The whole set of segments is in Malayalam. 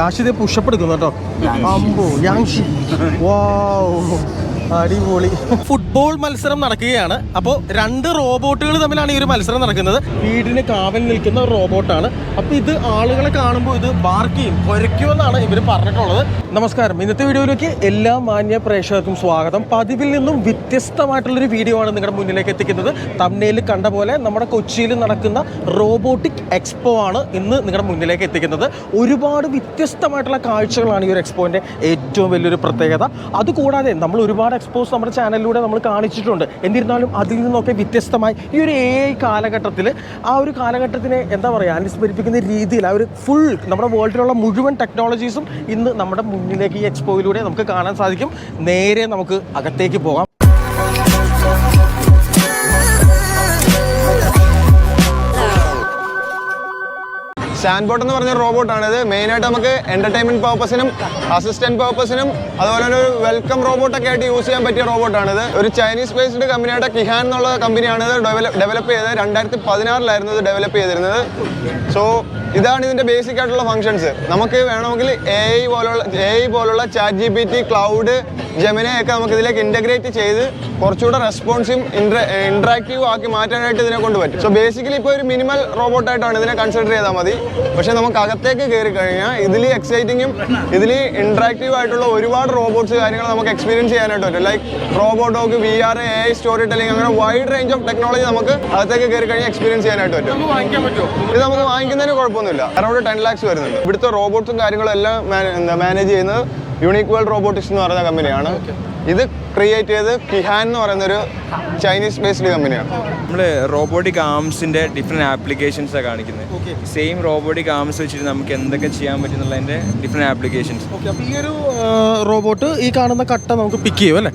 യാഷിത് പുഷപ്പ് എടുക്കുന്നു കേട്ടോ അമ്പോ വാവ് അടിപൊളി. ഫുട്ബോൾ മത്സരം നടക്കുകയാണ്. അപ്പോൾ രണ്ട് റോബോട്ടുകൾ തമ്മിലാണ് ഈ ഒരു മത്സരം നടക്കുന്നത്. വീടിന് കാവൽ നിൽക്കുന്ന ഒരു റോബോട്ടാണ്. അപ്പോൾ ഇത് ആളുകളെ കാണുമ്പോൾ ഇത് ബാർക്ക് ചെയ്യും കുരയ്ക്കുമെന്നാണ് ഇവർ പറഞ്ഞിട്ടുള്ളത്. നമസ്കാരം. ഇന്നത്തെ വീഡിയോയിലേക്ക് എല്ലാ മാന്യ പ്രേക്ഷകർക്കും സ്വാഗതം. പതിവിൽ നിന്നും വ്യത്യസ്തമായിട്ടുള്ളൊരു വീഡിയോ ആണ് നിങ്ങളുടെ മുന്നിലേക്ക് എത്തിക്കുന്നത്. തമ്നയിൽ കണ്ട പോലെ നമ്മുടെ കൊച്ചിയിൽ നടക്കുന്ന റോബോട്ടിക് എക്സ്പോ ആണ് ഇന്ന് നിങ്ങളുടെ മുന്നിലേക്ക് എത്തിക്കുന്നത്. ഒരുപാട് വ്യത്യസ്തമായിട്ടുള്ള കാഴ്ചകളാണ് ഈ ഒരു എക്സ്പോന്റെ ഏറ്റവും വലിയൊരു പ്രത്യേകത. അതുകൂടാതെ നമ്മൾ ഒരുപാട് എക്സ്പോസ് നമ്മുടെ ചാനലിലൂടെ നമ്മൾ കാണിച്ചിട്ടുണ്ട്. എന്നിരുന്നാലും അതിൽ നിന്നൊക്കെ വ്യത്യസ്തമായി ഈ ഒരു എ കാലഘട്ടത്തിൽ ആ ഒരു കാലഘട്ടത്തിനെ എന്താ പറയുക അനുസ്മരിപ്പിക്കുന്ന രീതിയിൽ ആ ഒരു ഫുൾ നമ്മുടെ വേൾഡിലുള്ള മുഴുവൻ ടെക്നോളജീസും ഇന്ന് നമ്മുടെ മുന്നിലേക്ക് ഈ എക്സ്പോയിലൂടെ നമുക്ക് കാണാൻ സാധിക്കും. നേരെ നമുക്ക് അകത്തേക്ക് പോകാം. സാൻഡ് ബോട്ട് എന്ന് പറഞ്ഞ റോബോട്ടാണ് ഇത് മെയിനായിട്ട് നമുക്ക് എന്റർടൈൻമെന്റ് പർപ്പസിനും അസിസ്റ്റന്റ് പർപ്പസിനും അതുപോലെ തന്നെ ഒരു വെൽക്കം റോബോട്ടൊക്കെ ആയിട്ട് യൂസ് ചെയ്യാൻ പറ്റിയ റോബോട്ടാണ് ഇത്. ഒരു ചൈനീസ് ബേസ്ഡ് കമ്പനിയായിട്ട് കിഹാൻ എന്നുള്ള കമ്പനിയാണ് ഇത് ഡെവലപ്പ് ചെയ്തത്. രണ്ടായിരത്തി പതിനാറിലായിരുന്നു ഇത് ഡെവലപ്പ് ചെയ്തിരുന്നത്. സോ ഇതാണ് ഇതിന്റെ ബേസിക് ആയിട്ടുള്ള ഫങ്ഷൻസ് നമുക്ക് വേണമെങ്കിൽ എ ഐ പോലുള്ള എ ഐ പോലുള്ള chat G P T Claude Gemini ഒക്കെ നമുക്ക് ഇതിലേക്ക് ഇന്റഗ്രേറ്റ് ചെയ്ത് കുറച്ചുകൂടെ റെസ്പോൺസും ഇന്ററാക്റ്റീവ് ആക്കി മാറ്റാനായിട്ട് ഇതിനെ കൊണ്ട് പറ്റും. സോ ബേസിക്കലി ഇപ്പോൾ ഒരു മിനിമൽ റോബോട്ടായിട്ടാണ് ഇതിനെ കൺസിഡർ ചെയ്താൽ മതി. പക്ഷേ നമുക്ക് അകത്തേക്ക് കയറി കഴിഞ്ഞാൽ ഇതിൽ എക്സൈറ്റിങ്ങും ഇതിൽ ഇന്ററാക്റ്റീവ് ആയിട്ടുള്ള ഒരുപാട് റോബോട്ട്സ് കാര്യങ്ങൾ നമുക്ക് എക്സ്പീരിയൻസ് ചെയ്യാനായിട്ട് പറ്റും. Like റോബോട്ടോക്ക് V R A I storytelling അങ്ങനെ വൈഡ് റേഞ്ച് ഓഫ് ടെക്നോളജി നമുക്ക് അകത്തേക്ക് കയറി കഴിഞ്ഞാൽ എക്സ്പീരിയൻസ് ചെയ്യാനായിട്ട് പറ്റും. ഇത് നമുക്ക് വാങ്ങിക്കുന്നതിന് കുഴപ്പമൊന്നുമില്ല. അറൗണ്ട് ടെൻ ലാക്സ് വരുന്നുണ്ട്. ഇവിടുത്തെ റോബോട്ട്സും കാര്യങ്ങളും എല്ലാം മാനേജ് ചെയ്യുന്നത് യൂണിക് വേൾഡ് റോബോട്ടിക്സ് എന്ന് പറയുന്ന കമ്പനിയാണ്. ഇത് ക്രിയേറ്റ് ചെയ്ത് കിഹാൻ എന്ന് പറയുന്ന ഒരു ചൈനീസ് ബേസ്ഡ് കമ്പനിയാണ്. നമ്മൾ റോബോട്ടിക് ആംസിന്റെ ഡിഫറെന്റ് ആപ്ലിക്കേഷൻസ് കാണിക്കുന്നത് സെയിം റോബോട്ടിക് ആംസ് വെച്ചിട്ട് നമുക്ക് എന്തൊക്കെ ചെയ്യാൻ പറ്റും ഡിഫറെന്റ് ആപ്ലിക്കേഷൻസ് ഈ ഒരു റോബോട്ട് ഈ കാണുന്ന കട്ട നമുക്ക് പിക്ക് ചെയ്യും അല്ലേ?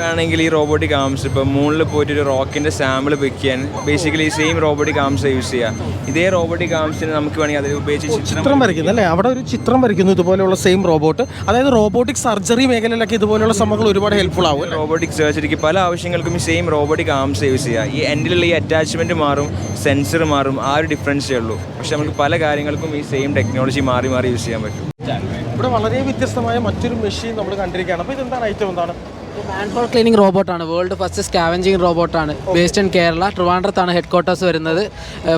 വേണമെങ്കിൽ ഈ റോബോട്ടിക് ആംസ് ഇപ്പോൾ മൂണിൽ പോയിട്ട് ഒരു റോക്കിന്റെ സാമ്പിൾ പിക്ക് ചെയ്യാൻ basically same robotic arms use ചെയ്യുക ഇതേ റോബോട്ടിക് ആംസിന് നമുക്ക് വേണമെങ്കിൽ അതിൽ ഉപയോഗിച്ച് ചിത്രം വരയ്ക്കുന്നു അല്ലേ? അവിടെ ഒരു ചിത്രം വരയ്ക്കുന്നു ഇതുപോലെയുള്ള സെയിം റോബോട്ട് അതായത് റോബോട്ടിക് സർജറി മേഖലയിലൊക്കെ ഇതുപോലെയുള്ള സംഭവങ്ങൾ ഒരുപാട് ഹെൽപ്ഫുൾ ആവും റോബോട്ടിക് സർജറിക്ക് പല ആവശ്യങ്ങൾക്കും ഈ സെയിം റോബോട്ടിക് ആംസ് യൂസ് ചെയ്യുക ഈ എൻഡിലുള്ള ഈ അറ്റാച്ച്മെന്റ് മാറും സെൻസർ മാറും ആ ഒരു ഡിഫറൻസേ ഉള്ളൂ. പക്ഷെ നമുക്ക് പല കാര്യങ്ങൾക്കും ഈ സെയിം ടെക്നോളജി മാറി മാറി യൂസ് ചെയ്യാൻ പറ്റും. ഇവിടെ വളരെ വ്യത്യസ്തമായ മറ്റൊരു മെഷീൻ നമ്മൾ കണ്ടിരിക്കുകയാണ്. അപ്പോൾ ഇതെന്താണ് ഐറ്റം? എന്താണ്? മാൻഹോൾ ക്ലീനിങ് റോബോട്ടാണ് വേൾഡ് ഫസ്റ്റ് സ്കാവഞ്ചിങ് റോബോട്ടാണ് ബേസ്ഡ് ഇൻ കേരള ട്രിവാൻഡ്രത്താണ് ഹെഡ് ക്വാർട്ടേഴ്സ് വരുന്നത്.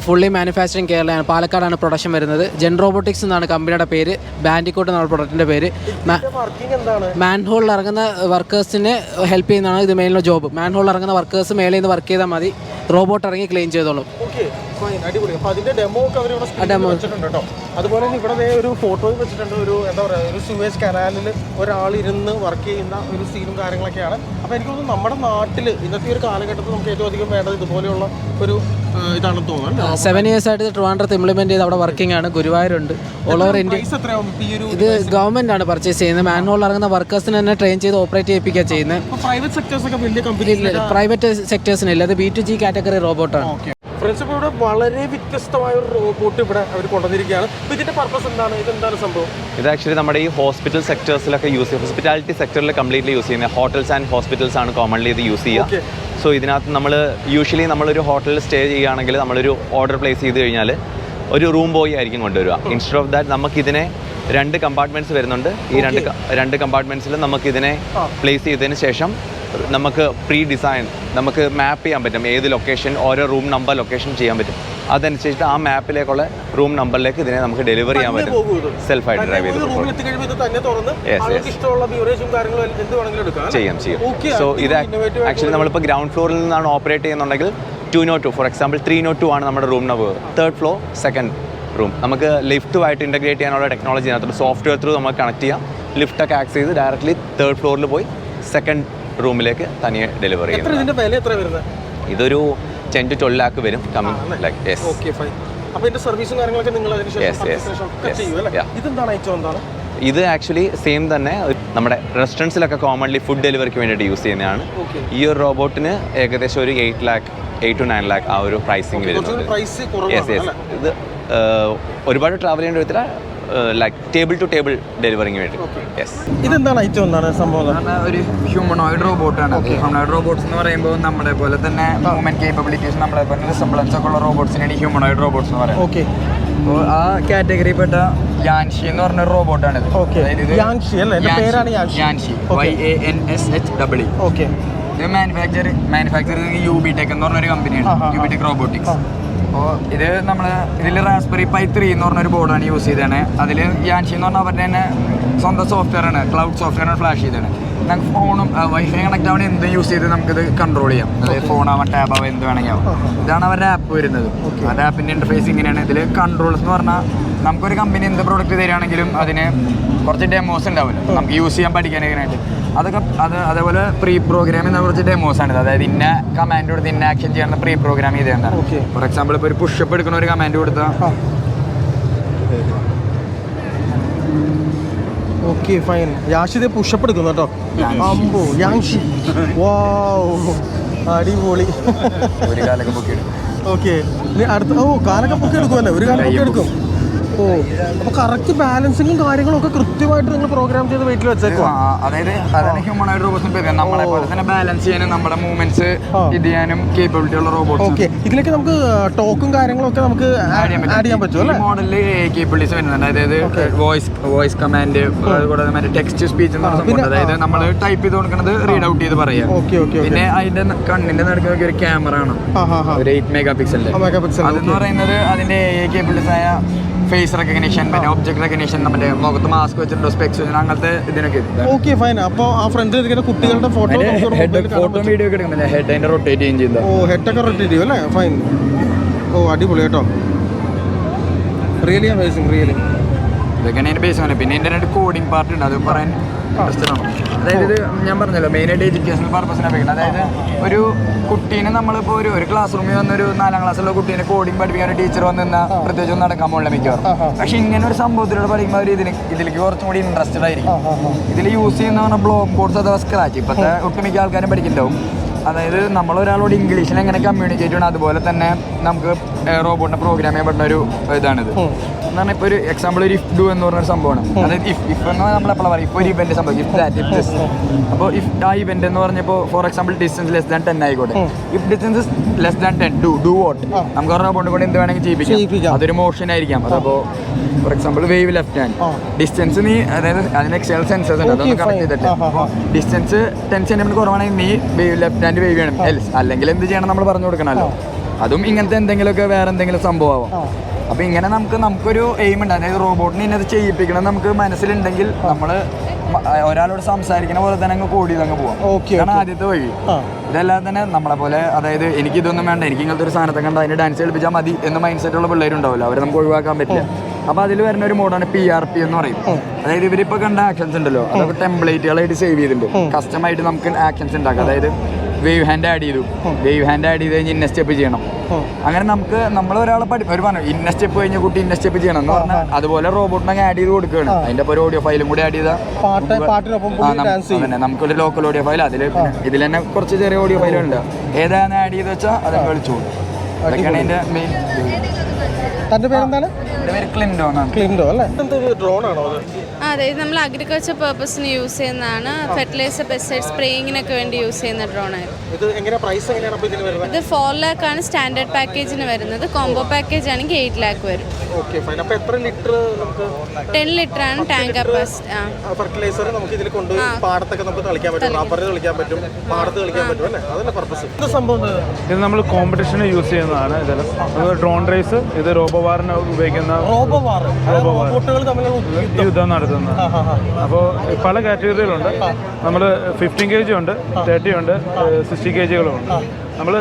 ഫുള്ളി മാനുഫാക്ചറിങ് കേരളയാണ് പാലക്കാടാണ് പ്രൊഡക്ഷൻ വരുന്നത്. ജെൻ റോബോട്ടിക്സ് എന്നാണ് കമ്പനിയുടെ പേര്. ബാൻഡിക്കോട്ട് എന്നാണ് പ്രൊഡക്റ്റിന്റെ പേര്. മാൻഹോളിൽ ഇറങ്ങുന്ന വർക്കേഴ്സിനെ ഹെൽപ്പ് ചെയ്യുന്നതാണ് ഇത് മെയിനുള്ള ജോബ് മാൻഹോളിൽ ഇറങ്ങുന്ന വർക്കേഴ്സ് മേലെ നിന്ന് വർക്ക് ചെയ്താൽ മതി. റോബോട്ട് ഇറങ്ങി ക്ലീൻ ചെയ്തോളും. ഫൈൻ അടിപൊളി. അപ്പോൾ അതിന്റെ ഡെമോ ഒക്കെ അവർ ഇവിടെ വെച്ചിട്ടുണ്ട് കേട്ടോ. അതുപോലെ തന്നെ ഇവിടെ ഒരു ഫോട്ടോ വെച്ചിട്ടുണ്ട്. ഒരു എന്താ പറയാ ഒരു സുവേസ് കനാലിൽ ഒരാൾ ഇരുന്ന് വർക്ക് ചെയ്യുന്ന ഒരു സീനും കാര്യങ്ങളൊക്കെയാണ്. അപ്പോൾ എനിക്ക് തോന്നുന്നു നമ്മുടെ നാട്ടിൽ ഇന്നത്തെ ഒരു കാലഘട്ടത്തിൽ നമുക്ക് ഏറ്റവും അധികം വേണ്ടത് ഇതുപോലെയുള്ള ഒരു ഇതാണ് ഇതാണെന്ന് തോന്നുന്നു സെവൻ ഇയേഴ്സ് ആയിട്ട് ട്രിവാൻഡ്രത്ത് ഇംപ്ലിമെന്റ് ചെയ്ത് അവിടെ വർക്കിംഗ് ആണ്. ഗുരുവായൂരുണ്ട്. ഓൾ ഓവർ ഇന്ത്യ ഇത് ഗവൺമെന്റ് ആണ് പർച്ചേസ് ചെയ്യുന്നത്. മാൻഹോളിൽ ഇറങ്ങുന്ന വർക്കേഴ്സിന് തന്നെ ട്രെയിൻ ചെയ്ത് ഓപ്പറേറ്റ് ചെയ്യിപ്പിക്കുക ചെയ്യുന്നത്. പ്രൈവറ്റ് സെക്ടേഴ്സ് പ്രൈവറ്റ് സെക്ടേഴ്സിനില്ല അത് ബി ടു ജി കാറ്റഗറി റോബോട്ടാണ് ഫ്രണ്ട്സ് ഇപ്പോൾ ഇവിടെ വളരെ വ്യത്യസ്തമായ ഒരു റോബോട്ട് ഇവിടെ അവർ കൊണ്ടുവന്നിരിക്കുകയാണ്. അപ്പോൾ ഇതിന്റെ പർപ്പസ് എന്താണ്? ഇതെന്താണ് സംഭവം? ഇത് ആക്ച്വലി നമ്മുടെ ഈ ഹോസ്പിറ്റൽ സെക്ടേഴ്സിലൊക്കെ യൂസ് ചെയ്യും ഹോസ്പിറ്റാലിറ്റി സെക്ടറിൽ കംപ്ലീറ്റ്ലി യൂസ് ചെയ്യുന്നത് ഹോട്ടൽസ് ആൻഡ് ഹോസ്പിറ്റൽസ് ആണ് കോമൺലി ഇത് യൂസ് ചെയ്യുക. സോ ഇതിനകത്ത് നമ്മൾ യൂഷ്വലി നമ്മളൊരു ഹോട്ടലിൽ സ്റ്റേ ചെയ്യുകയാണെങ്കിൽ നമ്മളൊരു ഓർഡർ പ്ലേസ് ചെയ്ത് കഴിഞ്ഞാൽ ഒരു റൂം ബോയ് ആയിരിക്കും കൊണ്ടുവരിക. ഇൻസ്റ്റെഡ് ഓഫ് ദാറ്റ് നമുക്കിതിനെ രണ്ട് കമ്പാർട്ട്മെന്റ്സ് വരുന്നുണ്ട്. ഈ രണ്ട് രണ്ട് കമ്പാർട്ട്മെന്റ്സിൽ നമുക്കിതിനെ പ്ലേസ് ചെയ്തതിന് ശേഷം നമുക്ക് പ്രീ ഡിസൈൻ നമുക്ക് മാപ്പ് ചെയ്യാൻ പറ്റും. ഏത് ലൊക്കേഷൻ ഓരോ റൂം നമ്പർ ലൊക്കേഷൻ ചെയ്യാൻ പറ്റും. അതനുസരിച്ചിട്ട് ആ മാപ്പിലേക്കുള്ള റൂം നമ്പറിലേക്ക് ഇതിനെ നമുക്ക് ഡെലിവറി ചെയ്യാൻ പറ്റും. സെൽഫായിട്ട് ഡ്രൈവ് ചെയ്ത്? ചെയ്യാം ചെയ്യാം. സോ ഇത് ആക്ച്വലി നമ്മളിപ്പോൾ ഗ്രൗണ്ട് ഫ്ലോറിൽ നിന്നാണ് ഓപ്പറേറ്റ് ചെയ്യുന്നുണ്ടെങ്കിൽ two nought two for example three nought two ആണ് നമ്മുടെ room number third floor second room നമുക്ക് ലിഫ്റ്റുമായിട്ട് ഇന്റഗ്രേറ്റ് ചെയ്യാനുള്ള ടെക്നോളജി അതിനകത്ത് സോഫ്റ്റ്വെയർ ത്രൂ നമുക്ക് കണക്ട് ചെയ്യാം. ലിഫ്റ്റൊക്കെ ആക്സസ് ചെയ്ത് ഡയറക്റ്റ്ലി തേർഡ് ഫ്ലോറിൽ പോയി സെക്കൻഡ് റൂമിലേക്ക് തനിയെ ഡെലിവറി എത്ര ഇതിന്റെ വില എത്ര വരുന്നത്? ഇതൊരു ടെൻ ടു ട്വൽവ് ലാക്ക് വരും coming like yes okay fine അപ്പോൾ ഇതിന്റെ സർവീസും കാര്യങ്ങളൊക്കെ നിങ്ങൾ അതിന് ശേഷം Yes, yes, purchase ശേഷം ഒക്കെ yes, ചെയ്യും അല്ലേ? Yeah. ഇതെന്താണ് എന്താണ്? ഇത് ആക്ച്വലി സെയിം തന്നെ നമ്മുടെ റെസ്റ്റോറന്റ്സിലൊക്കെ കോമൺലി ഫുഡ് ഡെലിവറിക്ക് വേണ്ടിയിട്ട് യൂസ് ചെയ്യുന്നതാണ്. ഈ ഒരു റോബോട്ടിന് ഏകദേശം ഒരു eight lakh eight to nine lakh ആ ഒരു പ്രൈസിങ് വരുന്നുണ്ട്. യെസ് യെസ് ഇത് ഒരുപാട് ട്രാവൽ ചെയ്യേണ്ട വരത്തില്ല. Like table to table delivering വേണ്ടി. യെസ് ഇതെന്താണ് ഐറ്റം എന്താണ് സംഭവം? ഒരു ഹ്യൂമനോയിഡ് റോബോട്ടാണ് ഹ്യൂമനോയിഡ് റോബോട്ട്സ് എന്ന് പറയുമ്പോൾ നമ്മളെ പോലെ തന്നെ മൂവ്മെന്റ് കേപ്പബിലിറ്റീസ് നമ്മളെ പോലെ റിസംബ്ലൻസ് ഒക്കെ ഉള്ള റോബോട്ട്സിനാണ് ഹ്യൂമനോയിഡ് റോബോട്ട്സ് എന്ന് പറയുന്നത്. ഓക്കെ അപ്പോൾ ആ കാറ്റഗറിയിൽപ്പെട്ട യാൻഷി എന്ന് പറഞ്ഞ റോബോട്ടാണ് ഇത് manufacture manufacture U B Tech എന്ന് പറഞ്ഞൊരു കമ്പനിയാണ് യു ബി ടെക് റോബോട്ടിക്സ് അപ്പോൾ ഇത് നമ്മൾ ഇതിൽ റാസ്ബെറി പൈ ത്രീ എന്ന് പറഞ്ഞൊരു ബോർഡാണ് യൂസ് ചെയ്തതാണ് അതിൽ യാൻഷി എന്ന് പറഞ്ഞാൽ അവരുടെ തന്നെ സ്വന്തം സോഫ്റ്റ്വെയർ ആണ്. ക്ലൗഡ് സോഫ്റ്റ്വെയർ ആണ് ഫ്ലാഷ് ചെയ്തതാണ് നമുക്ക് ഫോണും വൈഫൈ കണക്ട് ആവണ എന്ത് യൂസ് ചെയ്ത് നമുക്കിത് കൺട്രോൾ ചെയ്യാം. അതായത് ടാബ് ആവാം എന്ത് വേണമെങ്കിൽ ആവാം. ഇതാണ് അവരുടെ ആപ്പ് വരുന്നത്. അവരുടെ ആപ്പിന്റെ ഇന്റർഫേസ് ഇങ്ങനെയാണ്. ഇതിൽ കൺട്രോൾസ് എന്ന് പറഞ്ഞാൽ നമുക്കൊരു കമ്പനി എന്ത് പ്രോഡക്റ്റ് തരികയാണെങ്കിലും അതിന് കുറച്ച് ഡെമോസ് ഉണ്ടാവില്ല നമുക്ക് യൂസ് ചെയ്യാൻ പഠിക്കാനായിട്ട് അതൊക്കെ അത് അതേപോലെ പ്രീ പ്രോഗ്രാം എന്ന കുറച്ച് ഡെമോസ് ആണ് അതായത് ഇന്ന കമാൻഡ് കൊടുത്ത് ഇന്ന ആക്ഷൻ ചെയ്യുന്ന പ്രീ പ്രോഗ്രാം ചെയ്ത് തന്നെ. ഫോർ എക്സാമ്പിൾ ഇപ്പോൾ ഒരു പുഷപ്പ് എടുക്കുന്ന ഒരു കമാൻഡ് കൊടുത്താൽ ഓക്കെ ഫൈൻ യാഷിത് പുഷപ്പ് എടുക്കുന്നു കേട്ടോ. അമ്പോ യാൻഷി വാവ് അടിപൊളി. ഒരു കാലൊക്കെ പൊക്കി എടുക്കും ഓക്കെ അടുത്ത ഓ കാലൊക്കെ പൊക്കി എടുക്കുമല്ലേ ഒരു കാലം പൊക്കി. എടുക്കും ഓ അപ്പൊ കറക്റ്റ് ബാലൻസിങ്ങും കാര്യങ്ങളും ഒക്കെ കൃത്യമായിട്ട് നിങ്ങൾ പ്രോഗ്രാം ചെയ്ത് വെയിറ്റിൽ വെച്ചേക്കും അതായത് അതാണ് ഹ്യൂമൻ ആയിട്ട് പേര് നമ്മളെ പോലെ തന്നെ ബാലൻസ് ചെയ്യാനും നമ്മുടെ മൂവ്മെന്റ്സ്. ഇത് ചെയ്യാനും കേപ്പബിലിറ്റി ഉള്ള റോബോട്ട് ഓക്കെ. ഇതിലേക്ക് നമുക്ക് ടോക്കും കാര്യങ്ങളും ഒക്കെ നമുക്ക് ആഡ് ചെയ്യാൻ പറ്റും. അല്ലേ? മോഡലിൽ കേപ്പബിലിറ്റീസ് വരുന്നുണ്ട്. അതായത് വോയിസ് വോയിസ് കമാൻഡ് അതുകൂടാതെ മറ്റേ ടെക്സ്റ്റ് സ്പീച്ച് എന്ന് പറഞ്ഞ അതായത് നമ്മൾ ടൈപ്പ് ചെയ്ത് കൊടുക്കുന്നത് റീഡ് ഔട്ട് ചെയ്ത് പറയാം. Okay okay okay. പിന്നെ അതിന്റെ കണ്ണിന്റെ നടുക്ക് ഒരു ക്യാമറ ആണ്. ഒരു എയ്റ്റ് മെഗാ പിക്സലിന്റെ അതെന്ന് പറയുന്നത് അതിന്റെ കേബിൾസ് ആയ ഫേസ് റെക്കഗ്നേഷൻ പിന്നെ ഒബ്ജക്ട് റെക്കഗ്നേഷൻ നമ്മുടെ മുഖത്ത് മാസ്ക് വെച്ചിട്ടുണ്ടോ സ്പെക്സ് അങ്ങനത്തെ ഇതിനൊക്കെ ഓക്കെ ഫൈൻ അപ്പോൾ ആ ഫ്രണ്ടിൽ ഇരിക്കുന്ന കുട്ടികളുടെ ഫോട്ടോ ഹെഡ് ഫോട്ടോ വീഡിയോ ഒക്കെ എടുക്കുന്നില്ല ഹെഡ് അതിന്റെ റൊട്ടേറ്റ് ചെയ്യും ചെയ്ത. ഓ ഹെഡൊക്കെ റൊട്ടേറ്റ് ചെയ്യും അല്ലേ? ഫൈൻ ഓ അടിപൊളി കേട്ടോ. റിയലി അമേസിങ് റിയലി ഇതൊക്കെയാണ് ബേസ് ആണ്. പിന്നെ ഇന്റർനെറ്റ് രണ്ട് കോഡിംഗ് പാർട്ട് ഉണ്ട്. അത് പറയാൻ അതായത് ഇത് ഞാൻ പറഞ്ഞല്ലോ മെയിനായിട്ട് എഡ്യൂക്കേഷൻ പർപ്പസിനെ ഉപയോഗിക്കുന്നത് അതായത് ഒരു കുട്ടീനെ നമ്മളിപ്പോൾ ഒരു ഒരു ക്ലാസ് റൂമിൽ വന്ന ഒരു നാലാം ക്ലാസ്സിലുള്ള കുട്ടീനെ കോഡിംഗ് പഠിപ്പിക്കാൻ ഒരു ടീച്ചർ വന്ന് നിന്നാൽ പ്രത്യേകിച്ച് ഒന്നും നടക്കാൻ പോലെ മിക്കവാറും. പക്ഷെ ഇങ്ങനെ ഒരു സംഭവത്തിലൂടെ പഠിക്കുമ്പോൾ അവർ ഇതിന് ഇതിലേക്ക് കുറച്ചും കൂടി ഇൻട്രസ്റ്റഡ് ആയിരിക്കും. ഇതിൽ യൂസ് ചെയ്യുന്ന പറഞ്ഞാൽ ബ്ലോക്ക് കോഡ്സ് അഥവാ സ്ക്രാച്ച് ഇപ്പോഴത്തെ ഒട്ടുമിക്ക ആൾക്കാരും പഠിക്കുന്നുണ്ടാവും. അതായത് നമ്മൾ ഒരാളോട് ഇംഗ്ലീഷിൽ എങ്ങനെ കമ്മ്യൂണിക്കേറ്റ് ചെയ്യണം അതുപോലെ തന്നെ നമുക്ക് റോബോട്ടിനെ പ്രോഗ്രാം ചെയ്യാൻ ചെയ്യപ്പെടുന്ന ഒരു ഇതാണിത്. എന്ന് പറഞ്ഞാൽ ഇപ്പോൾ ഒരു എക്സാമ്പിൾ ഒരു ഇഫ് ഡു എന്ന് പറഞ്ഞൊരു സംഭവമാണ്. അതായത് ഇഫ് ഇഫ് എന്ന് നമ്മൾ എപ്പോഴാണ് പറയും ഇപ്പോൾ ഒരു ഇവന്റ് സംഭവം ഇഫ് ദാറ്റ് ഇഫ് ദിസ് അപ്പോൾ ഇഫ് ആ ഇവന്റ് എന്ന് പറഞ്ഞപ്പോൾ for example distance less than ten ആയിക്കോട്ടെ. If distance less than ten do do what നമുക്ക് ഒരു റോബോട്ട് കൊണ്ട് എന്ത് വേണമെങ്കിൽ ചെയ്യിപ്പിക്കാം. അതൊരു മോഷൻ ആയിരിക്കാം. അതപ്പോൾ for example wave left hand distance നീ അതായത് അതിന് എക്സൽ സെൻസസ് ഉണ്ട്. അതൊന്ന് കണക്ട് കറക്റ്റ് ചെയ്തിട്ട്. ഡിസ്റ്റൻസ് ടെൻ സെന്റിമീറ്റർ കുറവാണെങ്കിൽ നീ വേവ് ലെഫ്റ്റ് ഹാൻഡ് വേവ് ചെയ്യണം. അല്ലെങ്കിൽ എന്ത് ചെയ്യണം നമ്മൾ പറഞ്ഞു കൊടുക്കണമല്ലോ. അതും ഇങ്ങനത്തെ എന്തെങ്കിലുമൊക്കെ വേറെ എന്തെങ്കിലും സംഭവമാവും. അപ്പൊ ഇങ്ങനെ നമുക്ക് നമുക്കൊരു എയിം ഉണ്ട്. അതായത് റോബോട്ടിനെ ഇന്നത് ചെയ്യിപ്പിക്കണം നമുക്ക് മനസ്സിലുണ്ടെങ്കിൽ നമ്മൾ ഒരാളോട് സംസാരിക്കുന്ന പോലെ തന്നെ അങ്ങ് കൂടി അങ്ങ് പോവാം. ഇതാണ് ആദ്യത്തെ വഴി. ഇതെല്ലാം തന്നെ നമ്മളെ പോലെ അതായത് എനിക്ക് ഇതൊന്നും വേണ്ട എനിക്ക് ഇങ്ങനത്തെ ഒരു സാധനത്തെ കണ്ട അതിന് ഡാൻസ് കളിപ്പിച്ചാൽ മതി എന്ന മൈൻഡ് സെറ്റ് ഉള്ള പിള്ളേരുണ്ടാവില്ല അവരെ നമുക്ക് ഒഴിവാക്കാൻ പറ്റില്ല. അപ്പൊ അതിൽ വരുന്ന ഒരു മോഡാണ് പി ആർ പി എന്ന് പറയും അതായത് ഇവരിപ്പോ കണ്ട ആക്ഷൻസ് ഉണ്ടല്ലോ. അതൊക്കെ ടെംപ്ലേറ്റുകളായിട്ട് സേവ് ചെയ്തിട്ടുണ്ട്. കസ്റ്റമായിട്ട് നമുക്ക് ആക്ഷൻസ് ഉണ്ടാക്കാം. അതായത് വേവ് ഹാൻഡ് ആഡ് ചെയ്തു. വേവ് ഹാൻഡ് ആഡ് ചെയ്ത് കഴിഞ്ഞ് ഇന്ന സ്റ്റെപ്പ് ചെയ്യണം. അങ്ങനെ നമുക്ക് നമ്മൾ ഒരാളെ പഠി ഒരു പറഞ്ഞു ഇന്ന സ്റ്റെപ്പ് കഴിഞ്ഞ കുട്ടി ഇന്ന സ്റ്റെപ്പ് ചെയ്യണം എന്ന് പറഞ്ഞാൽ അതുപോലെ റോബോട്ടിനെ ആഡ് ചെയ്ത് കൊടുക്കുകയാണ്. അതിന്റെ ഒപ്പം ഒരു ഓഡിയോ ഫയലും കൂടി ആഡ് ചെയ്താൽ നമുക്കൊരു ലോക്കൽ ഓഡിയോ ഫയൽ അതിൽ ഇതിൽ തന്നെ കുറച്ച് ചെറിയ ഓഡിയോ ഫയലുണ്ട് ഏതാണ് ആഡ് ചെയ്ത് വെച്ചാൽ അതൊക്കെ വിളിച്ചു അതൊക്കെയാണ് അതിന്റെ മെയിൻ തന്റെ പേരെന്താണ്? പേര് ക്ലിൻഡോ എന്നാണ്. ക്ലിൻഡോ അല്ലേ? ഡ്രോൺ ആണോ അത് ആ, അതെ ഇത് നമ്മൾ അഗ്രികൾച്ചർ പർപ്പസിന് യൂസ് ചെയ്യുന്നതാണ് ഫെർട്ടിലൈസർ പെസ്റ്റൈഡ് സ്പ്രേയിങ്ങിനൊക്കെ വേണ്ടി യൂസ് ചെയ്യുന്ന ഡ്രോൺ ആയിരുന്നു ഇത് ഫോർ ലാക്ക് ആണ് സ്റ്റാൻഡേർഡ് പാക്കേജിന് വരുന്നത്. കോംബോ പാക്കേജ് ആണെങ്കിൽ എയ്റ്റ് ലാക്ക് വരും. ഓക്കെ ഫൈൻ അപ്പോൾ എത്ര ലിറ്റർ നമുക്ക് ടെൻ ലിറ്റർ ആണ് ടാങ്ക് കപ്പാസിറ്റി ആ. ഫെർട്ടിലൈസർ നമുക്ക് ഇതിൽ കൊണ്ട് പാടത്തൊക്കെ നമുക്ക് കളിക്കാൻ പറ്റും റബ്ബറിൽ കളിക്കാൻ പറ്റും പാടത്ത് കളിക്കാൻ പറ്റും അല്ലേ? അതല്ലേ പർപ്പസ് ഇത് സംഭവം ഇത്? നമ്മൾ കോമ്പറ്റീഷന് യൂസ് ചെയ്യുന്നതാണ് ഇതെല്ലാം. ഡ്രോൺ റേസ് ഇത് റോബോവാറിന് ഉപയോഗിക്കുന്ന റോബോ വാർ തമ്മിലുള്ള യുദ്ധം. യുദ്ധം നടത്തുന്നത്. അപ്പോൾ പല കാറ്റഗറികളുണ്ട് നമ്മൾ ഫിഫ്റ്റീൻ കെ ജി ഉണ്ട് തേർട്ടി ഉണ്ട് സിക്സ്റ്റി കെ ജികളും ഉണ്ട് നമ്മൾ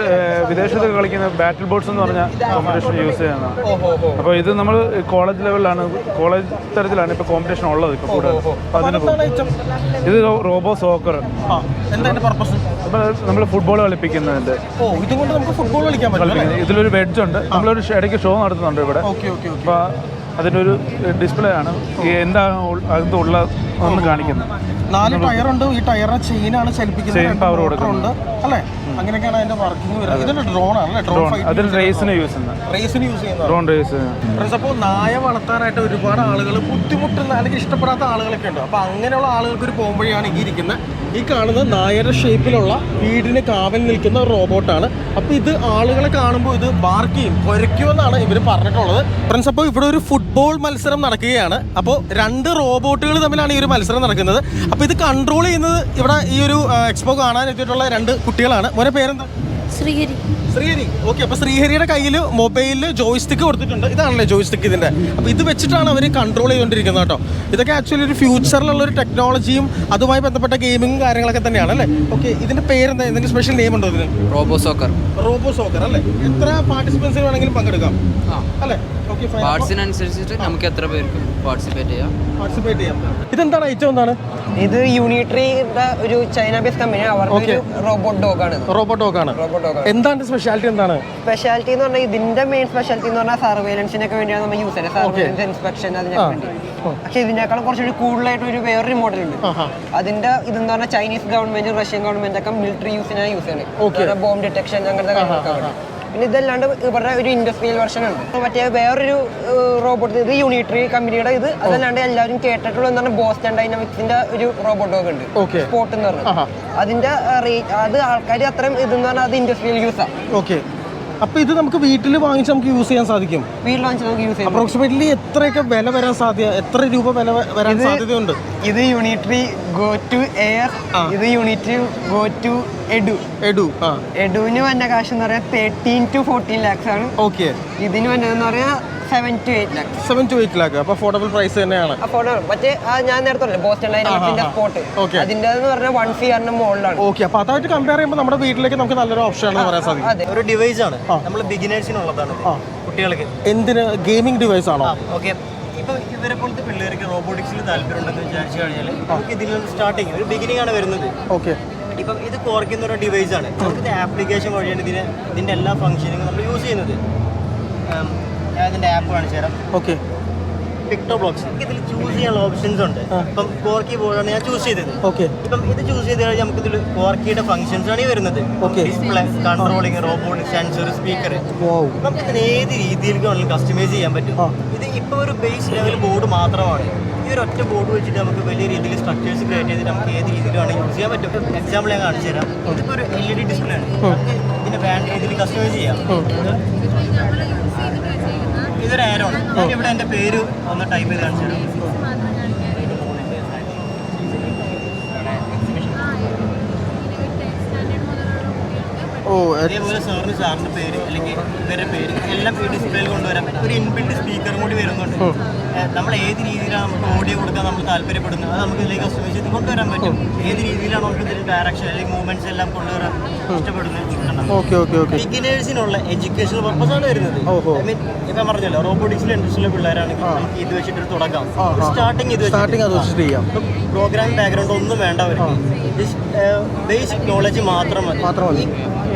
വിദേശത്തൊക്കെ കളിക്കുന്ന ബാറ്റിൽ ബോട്ട്സ് എന്ന് പറഞ്ഞ കോമ്പറ്റീഷൻ യൂസ് ചെയ്യുന്നതാണ് അപ്പോൾ ഇത് നമ്മൾ കോളേജ് ലെവലിലാണ് കോളേജ് തരത്തിലാണ് ഇപ്പോൾ കോമ്പറ്റീഷൻ ഉള്ളത് ഇപ്പോൾ കൂടുതൽ. അതിന് ഇത് റോബോ സോക്കർ നമ്മൾ ഫുട്ബോൾ കളിപ്പിക്കുന്നതിന്റെ ഇതിലൊരു വെഡ്ജ് ഉണ്ട്. നമ്മളൊരു ഇടയ്ക്ക് ഷോ നടത്തുന്നുണ്ട് ഇവിടെ. അപ്പോൾ അതിന്റെ ഒരു ഡിസ്പ്ലേ ആണ് എന്താ എന്താണ് ഉൾ- ഉള്ള ഒന്ന് കാണിക്കുന്നത്. നാല് ടയറുണ്ട്. ഈ ടയറിനെ ചെയിനാണ് ചലിപ്പിക്കുന്നത്. പവർ കൊടുക്കുന്നുണ്ട്. അല്ലേ? അങ്ങനെയൊക്കെയാണ് അതിന്റെ വർക്കിംഗ് വരുന്നത്. ഡ്രോൺ ആണ് ഡ്രോൺ അതിൽ റേസിന് യൂസ് ചെയ്യുന്നത്. റേസിന് യൂസ് ചെയ്യുന്നത് ഡ്രോൺ റേസ് അപ്പോൾ നായ വളർത്താനായിട്ട് ഒരുപാട് ആളുകൾ ബുദ്ധിമുട്ടുന്ന അല്ലെങ്കിൽ ഇഷ്ടപ്പെടാത്ത ആളുകളൊക്കെ ഉണ്ട്. അപ്പോൾ അങ്ങനെയുള്ള ആളുകൾക്ക് ഒരു പോകുമ്പോഴാണ് ഈ ഇരിക്കുന്ന. ഈ കാണുന്ന നായയുടെ ഷേപ്പിലുള്ള വീടിന് കാവൽ നിൽക്കുന്ന ഒരു റോബോട്ടാണ്. അപ്പോൾ ഇത് ആളുകളെ കാണുമ്പോൾ ഇത് ബാർക്ക് ചെയ്യും കുരയ്ക്കുമെന്നാണ് ഇവർ പറഞ്ഞിട്ടുള്ളത്. ഫ്രണ്ട്സ് അപ്പോൾ ഇവിടെ ഒരു ഫുട്ബോൾ മത്സരം നടക്കുകയാണ്. അപ്പോൾ രണ്ട് റോബോട്ടുകൾ തമ്മിലാണ് ഈ ഒരു മത്സരം നടക്കുന്നത്. അപ്പോൾ ഇത് കൺട്രോൾ ചെയ്യുന്നത് ഇവിടെ ഈ ഒരു എക്സ്പോ കാണാൻ എത്തിയിട്ടുള്ള രണ്ട് കുട്ടികളാണ്. ഓരോ പേരെന്താ? ശ്രീഹരി. ശ്രീഹരി. ഓക്കെ അപ്പൊ ശ്രീഹരിയുടെ കയ്യിൽ മൊബൈലിൽ ജോയിസ്റ്റിക്ക് കൊടുത്തിട്ടുണ്ട്. ഇതാണല്ലേ ജോയിസ്റ്റിക്ക് ഇതിന്റെ. അപ്പൊ ഇത് വെച്ചിട്ടാണ് അവർ കൺട്രോൾ ചെയ്തുകൊണ്ടിരിക്കുന്നത് കേട്ടോ. ഇതൊക്കെ ആക്ച്വലി ഒരു ഫ്യൂച്ചറിലുള്ള ഒരു ടെക്നോളജിയും അതുമായി ബന്ധപ്പെട്ട ഗെയിമിങ്ങും കാര്യങ്ങളൊക്കെ തന്നെയാണ് അല്ലേ? ഓക്കെ ഇതിന്റെ പേരെന്താ? എന്തെങ്കിലും സ്പെഷ്യൽ നെയിം ഉണ്ടോ ഇതിന്? റോബോ സോക്കർ റോബോ സോക്കർ അല്ലേ? എത്ര പാർട്ടിസിപ്പൻസിന് വേണമെങ്കിലും പങ്കെടുക്കാം. അല്ലേ? ഓക്കെ പാർട്സിനനുസരിച്ചിട്ട് നമുക്ക് എത്ര പേർക്ക് പാർട്ടിസിപ്പേറ്റ് ചെയ്യാം? പാർട്ടിസിപ്പേറ്റ് ചെയ്യാം. ഇതെന്താണ്? ഐറ്റം എന്താണ്? ഇത് യൂണിട്രിയുടെ ഒരു ചൈന ബേസ് കമ്പനിയാണ് അവരുടെ ഒരു റോബോട്ട് ഡോഗ് ആണ്. റോബോട്ട് ഡോഗ് ആണ്. റോബോട്ട് ഡോഗ് എന്താണ് സ്പെഷ്യാലിറ്റി എന്താണ്? സ്പെഷ്യാലിറ്റി എന്ന് പറഞ്ഞാൽ ഇതിന്റെ മെയിൻ സ്പെഷ്യാലിറ്റി എന്ന് പറഞ്ഞാൽ സർവൈലൻസിനൊക്കെ വേണ്ടിയാണ് നമ്മൾ യൂസ് ചെയ്യുന്നത്. സർവൈലൻസ് ഇൻസ്പെക്ഷൻ അതിനൊക്കെ വേണ്ടി. പക്ഷെ ഇതിനേക്കാളും കുറച്ചുകൂടി കൂടുതലായിട്ട് ഒരു വേറൊരു മോഡൽ ഉണ്ട്. അതിന്റെ ഇതെന്ന് പറഞ്ഞാൽ ചൈനീസ് ഗവൺമെന്റ് റഷ്യൻ ഗവൺമെന്റ് ഒക്കെ മിലിറ്ററി യൂസിനായി യൂസ് ചെയ്യണേ ബോംബ് ഡിറ്റക്ഷൻ അങ്ങനത്തെ കാര്യങ്ങളൊക്കെ. പിന്നെ ഇതല്ലാണ്ട് ഇവരുടെ ഒരു ഇൻഡസ്ട്രിയൽ വെർഷൻ ഉണ്ട് മറ്റേ വേറൊരു റോബോട്ട് ഇത് യൂണിറ്ററി കമ്പനിയുടെ ഇത് അതല്ലാണ്ട് എല്ലാവരും കേട്ടിട്ടുള്ള എന്താണ് ബോസ്റ്റൺ ഡൈനാമിക്സിന്റെ ഒരു റോബോട്ട് ഡോഗ് ഉണ്ട്. സ്പോട്ട് എന്ന് പറഞ്ഞത്. അതിന്റെ അത് ആൾക്കാർ അത്രയും ഇതെന്ന് പറഞ്ഞാൽ അത് ഇൻഡസ്ട്രിയൽ യൂസാണ് ഓക്കെ അപ്പൊ ഇത് നമുക്ക് വീട്ടിൽ വാങ്ങിച്ച് നമുക്ക് യൂസ് ചെയ്യാൻ സാധിക്കും. വീട്ടിൽ വാങ്ങിച്ച് നമുക്ക് യൂസ് ചെയ്യാം അപ്രോക്സിമേറ്റ്ലി എത്രയൊക്കെ വില വരാൻ സാധ്യത എത്ര രൂപ വില വരാൻ സാധ്യതയുണ്ട്? ഇത് യൂണിറ്ററി ഗോ ടു എയർ ഇത് unit go two edu edu ആ. എഡുവിന് വന്ന കാശ് എന്ന് പറയാൻ തേർട്ടീൻ ടു ഫോർട്ടീൻ ലാക്സ് ആണ്. ഓക്കെ ഇതിന് വന്നതെന്ന് പറയാൻ seven to eight lakhs seven to eight lakh അപ്പൊ അഫോർഡബിൾ പ്രൈസ് തന്നെയാണ്. മറ്റേ ആ ഞാൻ നേരത്തെ പറഞ്ഞില്ലേ ബോസ്റ്റൺ ഡൈനാമിക്സിന്റെ സ്പോട്ട് Okay. അതിന്റെ എന്ന് പറഞ്ഞാൽ വൺ സിയറിന്റെ മുകളിലാണ് ഓക്കെ അപ്പോൾ അതായിട്ട് കമ്പയർ ചെയ്യുമ്പോൾ നമ്മുടെ വീട്ടിലേക്ക് നമുക്ക് നല്ലൊരു ഓപ്ഷൻ ആണെന്ന് പറയാൻ സാധിക്കും. അതെ. ഒരു ഡിവൈസ് ആണ്. നമ്മൾ ബിഗിനേഴ്സിനുള്ളതാണ് കുട്ടികൾക്ക്. എന്തിന്? ഗെയിമിംഗ് ഡിവൈസ് ആണോ? ഓക്കെ ഇപ്പൊ ഇവരെ പോലത്തെ പിള്ളേർക്ക് റോബോട്ടിക്സിൽ താല്പര്യം ഉണ്ടെന്ന് വിചാരിച്ചു കഴിഞ്ഞാൽ നമുക്ക് ഇതിൽ നിന്ന് സ്റ്റാർട്ടിങ് ഒരു ബിഗിനിങ് ആണ് വരുന്നത്. ഓക്കെ ഇപ്പം ഇത് കുറയ്ക്കുന്ന ഒരു ഡിവൈസ് ആണ്. നമുക്ക് ആപ്ലിക്കേഷൻ വഴിയാണ് ഇതിന് ഇതിന്റെ എല്ലാ ഫംഗ്ഷനും നമ്മൾ യൂസ് ചെയ്യുന്നത്. ഉം, ഞാൻ ഇതിന്റെ ആപ്പ് കാണിച്ചു തരാം. ഓക്കെ പിക്ടോ ബ്ലോക്സ് ഇതിൽ ചൂസ് ചെയ്യാനുള്ള ഓപ്ഷൻസ് ഉണ്ട്. ഇപ്പം കോർക്കി ബോർഡാണ് ഞാൻ ചൂസ് ചെയ്തത്. ഓക്കെ ഇപ്പം ഇത് ചൂസ് ചെയ്ത് കഴിഞ്ഞാൽ നമുക്ക് ഇതിൽ കോർക്കിയുടെ ഫംഗ്ഷൻസ് ആണ് ഈ വരുന്നത്. Display controlling robotic sensor speaker wow നമുക്ക് ഇതിന് ഏത് രീതിയിലേക്ക് വേണമെങ്കിലും കസ്റ്റമൈസ് ചെയ്യാൻ പറ്റും. ഇത് ഇപ്പൊ ഒരു ബേസ് ലെവൽ ബോർഡ് മാത്രമാണ്. ഈ ഒരു ഒറ്റ ബോർഡ് വെച്ചിട്ട് നമുക്ക് വലിയ രീതിയിൽ സ്ട്രക്ചേഴ്സ് ക്രിയേറ്റ് ചെയ്തിട്ട് നമുക്ക് ഏത് രീതിയിലാണ് യൂസ് ചെയ്യാൻ പറ്റും. എക്സാമ്പിൾ ഞാൻ കാണിച്ചു തരാം. ഇതിപ്പോ ഒരു എൽ ഇ ഡി ഡിസ്പ്ലേ ആണ്. നമുക്ക് ഇതിന് വേണ്ട രീതിയിൽ കസ്റ്റമൈസ് ചെയ്യാം. ഇതൊരു ആരോ ആണ് ഞാൻ ഇവിടെ എന്റെ പേര് ഒന്ന് ടൈപ്പ് ചെയ്ത് കാണിച്ചു തരാം ഓ അതേപോലെ സാറിന് സാറിന്റെ പേര് അല്ലെങ്കിൽ ഇവരുടെ പേര് എല്ലാം ഈ ഡിസ്പ്ലേയിൽ കൊണ്ടുവരാൻ ഒരു ഇൻബിൽഡ് സ്പീക്കറും കൂടി വരുന്നുണ്ട്. നമ്മൾ ഏത് രീതിയിലാണ് നമുക്ക് ഓഡിയോ കൊടുക്കാൻ നമ്മൾ താല്പര്യപ്പെടുന്നത് അത് നമുക്ക് ഇതിലേക്ക് ചെയ്ത് കൊണ്ടുവരാൻ പറ്റും. ഏത് രീതിയിലാണ് നമുക്ക് ഇതിന്റെ ഡയറക്ഷൻ അല്ലെങ്കിൽ മൂവ്മെന്റ്സ് എല്ലാം കൊണ്ടുവരാൻ ഇഷ്ടപ്പെടുന്നത് ബിഗിനേഴ്സിനുള്ള എഡ്യൂക്കേഷണൽ പർപ്പസ് ആണ് വരുന്നത്. ഐ മീൻ ഇപ്പം പറഞ്ഞല്ലോ റോബോട്ടിക്സിലെ ഇൻട്രസ്റ്റുള്ള പിള്ളേരാണെങ്കിൽ നമുക്ക് ഇത് വെച്ചിട്ട് തുടങ്ങാം. സ്റ്റാർട്ടിങ് ഇത് വെച്ചിട്ട്. ചെയ്യാം. പ്രോഗ്രാമിംഗ് ബാക്ക്ഗ്രൗണ്ട് ഒന്നും വേണ്ട അവർക്ക്. ബേസിക് നോളജ് മാത്രം മതി.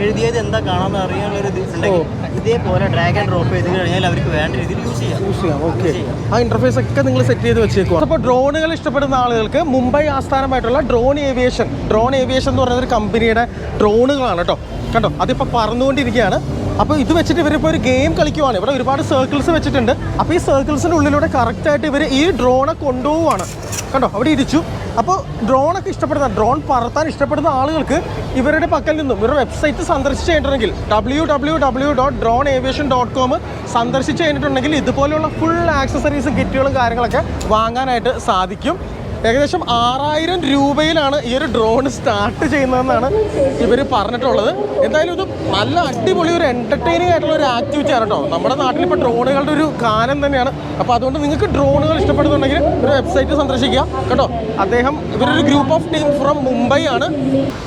എഴുതിയത് എന്താ കാണാന്ന് അറിയാനുള്ള ഒരു ഇത് ഉണ്ടെങ്കിൽ ഇതേപോലെ ഡ്രാഗൺ ഡ്രോപ്പ് ചെയ്ത് കഴിഞ്ഞാൽ അവർക്ക് വേണ്ട രീതിയിൽ യൂസ് ചെയ്യാം. യൂസ് ചെയ്യാം. ഓക്കെ ആ ഇന്റർഫേസ് ഒക്കെ നിങ്ങൾ സെറ്റ് ചെയ്ത് വെച്ചേക്കുക അപ്പോൾ ഡ്രോണുകൾ ഇഷ്ടപ്പെടുന്ന ആളുകൾക്ക് മുംബൈ ആസ്ഥാനമായിട്ടുള്ള ഡ്രോൺ ഏവിയേഷൻ ഡ്രോൺ ഏവിയേഷൻ എന്ന് പറയുന്ന ഒരു കമ്പനിയുടെ ഡ്രോണുകളാണ് കേട്ടോ. കണ്ടോ? അതിപ്പോൾ പറന്നുകൊണ്ടിരിക്കുകയാണ്. അപ്പോൾ ഇത് വെച്ചിട്ട് ഇവരിപ്പോൾ ഒരു ഗെയിം കളിക്കുവാണ്. ഇവിടെ ഒരുപാട് സർക്കിൾസ് വെച്ചിട്ടുണ്ട്. അപ്പോൾ ഈ സർക്കിൾസിന്റെ ഉള്ളിലൂടെ കറക്റ്റായിട്ട് ഇവർ ഈ ഡ്രോണെ കൊണ്ടുപോവാണ് കണ്ടോ? അവിടെ ഇരിച്ചു അപ്പോൾ ഡ്രോണൊക്കെ ഇഷ്ടപ്പെടുന്ന ഡ്രോൺ പറത്താൻ ഇഷ്ടപ്പെടുന്ന ആളുകൾക്ക് ഇവരുടെ പക്കൽ നിന്നും ഇവരുടെ വെബ്സൈറ്റ് സന്ദർശിച്ച് കഴിഞ്ഞിട്ടുണ്ടെങ്കിൽ W W W dot drone aviation dot com സന്ദർശിച്ച് കഴിഞ്ഞിട്ടുണ്ടെങ്കിൽ ഇതുപോലെയുള്ള ഫുൾ ആക്സസറീസ് കിറ്റുകളും കാര്യങ്ങളൊക്കെ വാങ്ങാനായിട്ട് സാധിക്കും. ഏകദേശം ആറായിരം രൂപയിലാണ് ഈ ഒരു ഡ്രോൺ സ്റ്റാർട്ട് ചെയ്യുന്നതെന്നാണ് ഇവർ പറഞ്ഞിട്ടുള്ളത്. എന്തായാലും ഇത് നല്ല അടിപൊളി ഒരു എന്റർടൈനിങ് ആയിട്ടുള്ള ഒരു ആക്ടിവിറ്റി ആണ് കേട്ടോ. നമ്മുടെ നാട്ടിൽ ഇപ്പോൾ ഡ്രോണുകളുടെ ഒരു കാലം തന്നെയാണ്. അപ്പോൾ അതുകൊണ്ട് നിങ്ങൾക്ക് ഡ്രോണുകൾ ഇഷ്ടപ്പെടുന്നുണ്ടെങ്കിൽ ഒരു വെബ്സൈറ്റ് സന്ദർശിക്കുക. കേട്ടോ? അദ്ദേഹം ഇവരൊരു group of team from Mumbai ആണ്.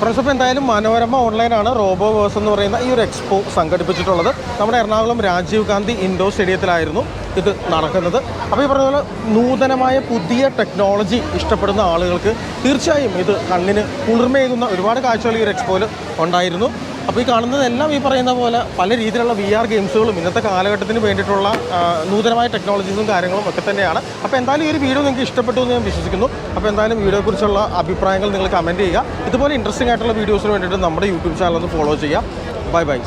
ഫ്രണ്ട്സ് എന്തായാലും മനോരമ ഓൺലൈനാണ് റോബോ വേഴ്സ് എന്ന് പറയുന്ന ഈ ഒരു എക്സ്പോ സംഘടിപ്പിച്ചിട്ടുള്ളത്. നമ്മുടെ എറണാകുളം രാജീവ് ഗാന്ധി ഇൻഡോർ സ്റ്റേഡിയത്തിലായിരുന്നു ഇത് നടക്കുന്നത്. അപ്പോൾ ഈ പറഞ്ഞ പോലെ നൂതനമായ പുതിയ ടെക്നോളജി ഇഷ്ടപ്പെടുന്ന ആളുകൾക്ക് തീർച്ചയായും ഇത് കണ്ണിന് കുളിർമയേകുന്ന ഒരുപാട് കാഴ്ചകൾ ഈ ഒരു എക്സ്പോയിൽ ഉണ്ടായിരുന്നു. അപ്പോൾ ഈ കാണുന്നതെല്ലാം ഈ പറയുന്ന പോലെ പല രീതിയിലുള്ള വി ആർ ഗെയിംസുകളും ഇന്നത്തെ കാലഘട്ടത്തിന് വേണ്ടിയിട്ടുള്ള നൂതനമായ ടെക്നോളജീസും കാര്യങ്ങളും ഒക്കെ തന്നെയാണ്. അപ്പോൾ എന്തായാലും ഈ ഒരു വീഡിയോ നിങ്ങൾക്ക് ഇഷ്ടപ്പെട്ടു എന്ന് ഞാൻ വിശ്വസിക്കുന്നു. അപ്പോൾ എന്തായാലും വീഡിയോയെക്കുറിച്ചുള്ള അഭിപ്രായങ്ങൾ നിങ്ങൾ കമന്റ് ചെയ്യുക. ഇതുപോലെ ഇൻട്രസ്റ്റിംഗ് ആയിട്ടുള്ള വീഡിയോസിന് വേണ്ടിയിട്ട് നമ്മുടെ യൂട്യൂബ് ചാനൽ ഒന്ന് ഫോളോ ചെയ്യുക. Bye bye